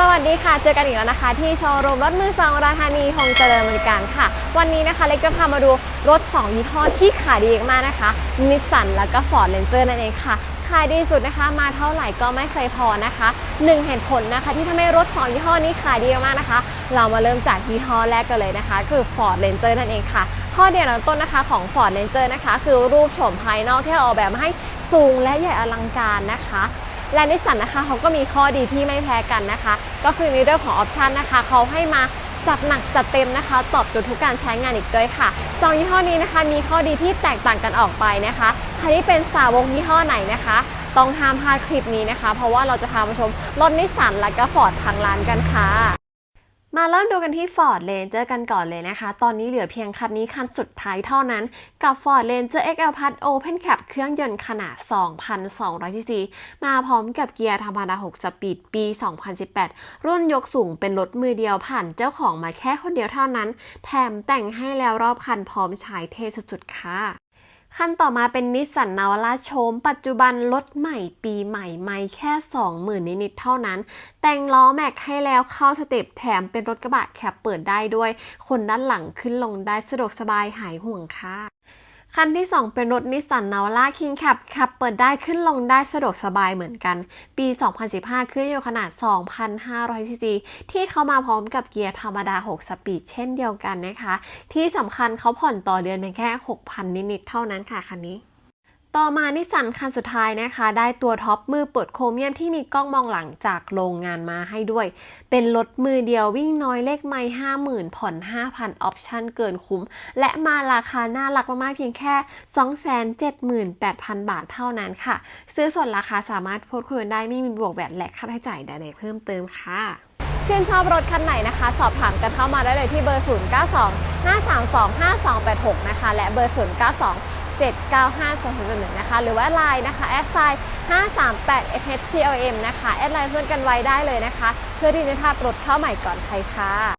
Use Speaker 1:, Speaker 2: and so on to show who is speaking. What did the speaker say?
Speaker 1: สวัสดีค่ะ เจอกันอีกแล้วนะคะ ที่โชว์รูมรถมือสองราธานีคงเจริญบริการค่ะ วันนี้นะคะเล็กจะพามาดูรถ 2 ยี่ห้อที่ขายดีมากนะคะนิสสันแล้วก็ Ford Ranger นั่นเองค่ะ ขายดีสุดนะคะ มาเท่าไหร่ก็ไม่เคยพอนะคะหนึ่งเหตุผลนะคะ ที่ทำให้รถ 2 ยี่ห้อนี้ขายดีมากนะคะ เรามาเริ่มจากยี่ห้อแรกกันเลยนะคะ คือ Ford Ranger นั่นเองค่ะ ข้อเด่นเริ่มต้นนะคะของ Ford Ranger นะคะ คือรูปโฉมภายนอกที่ออกแบบมาให้สูงและใหญ่อลังการนะคะ และนิสสันนะคะเขาก็มีข้อดีที่ไม่แพ้กันนะคะ ก็คือในเรื่องของออปชันนะคะเขาให้มาจัดหนักจัดเต็มนะคะ ตอบโจทย์ทุกการใช้งานอีกด้วยค่ะสองยี่ห้อนี้นะคะ มีข้อดีที่แตกต่างกันออกไปนะคะใครที่เป็นสาวกยี่ห้อไหนนะคะ ต้องห้ามพลาดคลิปนี้นะคะ เพราะว่าเราจะพามาชมรถนิสสันและก็ฟอร์ดทางร้านกันค่ะ มาเริ่มดูกันที่ Ford Ranger กันก่อนเลยนะคะ ตอนนี้เหลือเพียงคันนี้คันสุดท้ายเท่านั้น กับ Ford Ranger XL Plus Open Cap เครื่องยนต์ขนาด 2,200 cc มาพร้อมกับเกียร์ธรรมดา 6 สปีดปี 2018 รุ่นยกสูงเป็นรถมือเดียวผ่านเจ้าของมาแค่คนเดียวเท่านั้น แถมแต่งให้แล้วรอบคันพร้อมใช้เท่สุดๆค่ะ คันต่อมาเป็นนิสสันนาวาร่าโชม ปัจจุบันรถใหม่ปีใหม่ไม่แค่ 20,000 นิดๆเท่านั้น แต่งล้อแม็กให้แล้วเข้าสเต็ปแถมเป็นรถกระบะแคปเปิดได้ด้วย คนด้านหลังขึ้นลงได้สะดวกสบายหายห่วงค่ะ คันที่ 2 เป็นรถนิสสันนาวาร่าคิงแคปขับเปิดได้ขึ้นลงได้สะดวกสบายเหมือนกัน ปี 2015 เครื่องยนต์ขนาด 2,500 ซีซี ที่เขามาพร้อมกับเกียร์ธรรมดา 6 สปีดเช่นเดียวกันนะคะ ที่สำคัญเขาผ่อนต่อเดือนเพียงแค่ 6,000 นิด ๆ เท่านั้นค่ะคันนี้ ต่อมานิสสันคันสุดท้ายนะคะ ได้ตัวท็อปมือเปิดโครเมียมที่มีกล้องมองหลังจากโรงงานมาให้ด้วย เป็นรถมือเดียววิ่งน้อยเลขไม่ห้าหมื่นผ่อน5,000ออปชั่นเกินคุ้ม และมาราคาน่ารักมากๆเพียงแค่278,000บาทเท่านั้นค่ะ ซื้อส่วนราคาสามารถพูดคุยได้ไม่มีบวกแวตและค่าใช้จ่ายใดๆเพิ่มเติมค่ะชื่นชอบรถคันไหนนะคะ สอบถามกันเข้ามาได้เลยที่เบอร์ 092 532 5286 นะคะ และเบอร์ 092 795 201นะคะ หรือว่าไลน์นะคะแอดไซน์538 FHTLM นะคะ แอดไลน์เพื่อนกันไว้ได้เลยนะคะ เพื่อที่จะทราบรถเข้าใหม่ก่อนใครค่ะ